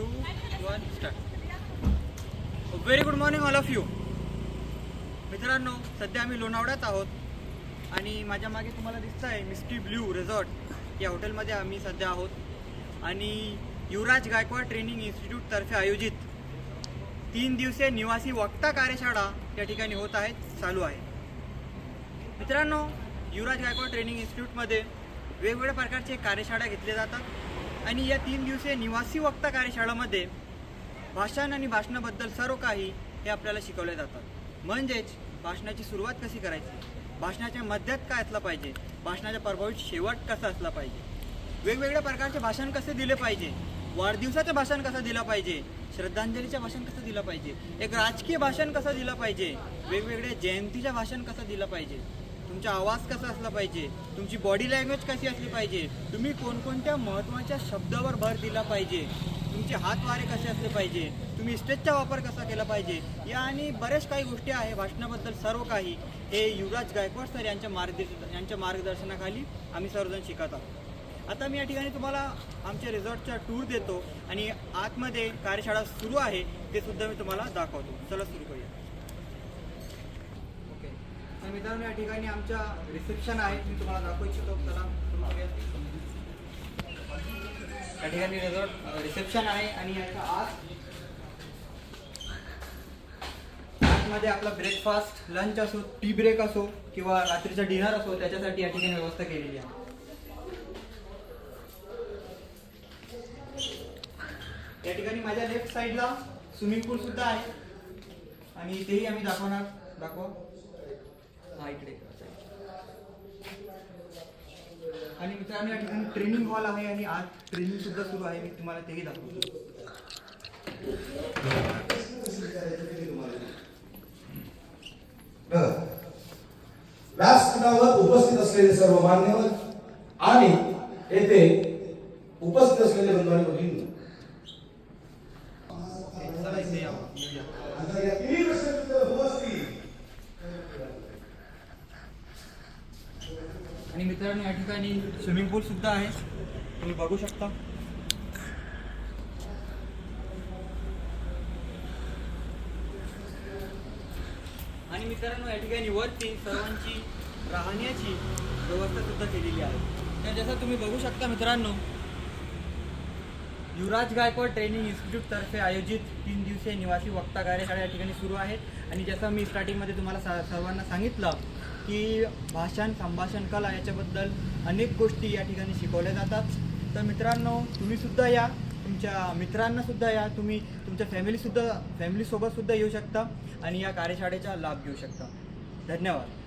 Two one start very good morning all of you मित्रांनो सध्या आम्ही लोणावळ्यात आहोत. आणि माझ्या मागे तुम्हाला दिसत आहे मिस्टी ब्ल्यू रिझॉर्ट या हॉटेलमध्ये आम्ही सध्या आहोत. आणि युवराज गायकवाड ट्रेनिंग इन्स्टिट्यूटतर्फे आयोजित तीन दिवसीय निवासी वक्ता कार्यशाळा या ठिकाणी होत आहेत चालू आहे. मित्रांनो युवराज गायकवाड ट्रेनिंग इन्स्टिट्यूटमध्ये वेगवेगळ्या प्रकारचे कार्यशाळा घेतल्या जातात. आणि या तीन दिवसीय निवासी वक्ता कार्यशाळामध्ये भाषण आणि भाषणाबद्दल सर्व काही हे आपल्याला शिकवले जातात. म्हणजेच भाषणाची सुरुवात कशी करायची? भाषणाच्या मध्यात काय असला पाहिजे? भाषणाच्या प्रभावित शेवट कसा असला पाहिजे? वेगवेगळ्या प्रकारचे भाषण कसे दिले पाहिजे? वाढदिवसाचं भाषण कसं दिलं पाहिजे? श्रद्धांजलीचं भाषण कसं दिलं पाहिजे? एक राजकीय भाषण कसं दिलं पाहिजे? वेगवेगळ्या जयंतीचं भाषण कसं दिलं पाहिजे? तुमचा आवाज कसा असला पाहिजे? तुमची बॉडी लँग्वेज कशी असली पाहिजे? तुम्ही कोणकोणत्या महत्त्वाच्या शब्दावर भर दिला पाहिजे? तुमचे हात वारे कसे असले पाहिजे? तुम्ही स्टेजचा वापर कसा केला पाहिजे? या आणि बऱ्याच काही गोष्टी आहे भाषणाबद्दल सर्व काही. हे युवराज गायकवाड सर यांच्या मार्गदर्शन यांच्या मार्गदर्शनाखाली आम्ही सर्वजण शिकत आहोत. आता मी या ठिकाणी तुम्हाला आमच्या रिसॉर्टचा टूर देतो आणि आतमध्ये कार्यशाळा सुरू आहे ते सुद्धा मी तुम्हाला दाखवतो. चला सुरू करूया. तर मित्रांनो या ठिकाणी आमच्या रिसेप्शन आहे. मी तुम्हाला दाखवू इच्छितो. चला या ठिकाणी रिझॉर्ट रिसेप्शन आहे आणि याच्या आज आतमध्ये आपला ब्रेकफास्ट लंच असो टी ब्रेक असो किंवा रात्रीचा डिनर असो त्याच्यासाठी या ठिकाणी व्यवस्था केलेली आहे. या ठिकाणी माझ्या लेफ्ट साईडला स्विमिंग पूल सुद्धा आहे. आणि तेही आम्ही दाखवणार दाखवा हा इकडे आणि मित्रांनो या ठिकाणी ट्रेनिंग हॉल आहे आणि आज ट्रेनिंग सुद्धा सुरू आहे. मी तुम्हाला तेही दाखवतो. व्यासपीठावर उपस्थित असलेले सर्व मान्यवर आणि येथे उपस्थित असलेले बंधू आणि भगिनी चला इथे या. येऊया. आता या तिन्ही प्रश्नांची उपस्थित आणि मित्रांनो या ठिकाणी स्विमिंग पूल सुद्धा आहे. तुम्ही बघू शकता. आणि मित्रांनो या ठिकाणी वरती सर्वांची राहण्याची व्यवस्था सुद्धा केलेली आहे. तर जसं तुम्ही बघू शकता मित्रांनो युवराज गायकवाड ट्रेनिंग इन्स्टिट्यूट तर्फे आयोजित तीन दिवसीय निवासी वक्ता कार्यशाळा या ठिकाणी सुरू आहेत आणि जसं मी स्टार्टिंगमध्ये तुम्हाला सा सर्वांना सांगितलं की भाषण संभाषण कला याच्याबद्दल अनेक गोष्टी या ठिकाणी शिकवल्या जातात. तर मित्रांनो तुम्ही सुद्धा या. तुमच्या मित्रांना सुद्धा या. तुम्ही तुमच्या फॅमिलीसुद्धा फॅमिलीसोबत सुद्धा येऊ शकता आणि या कार्यशाळेचा लाभ घेऊ शकता. धन्यवाद.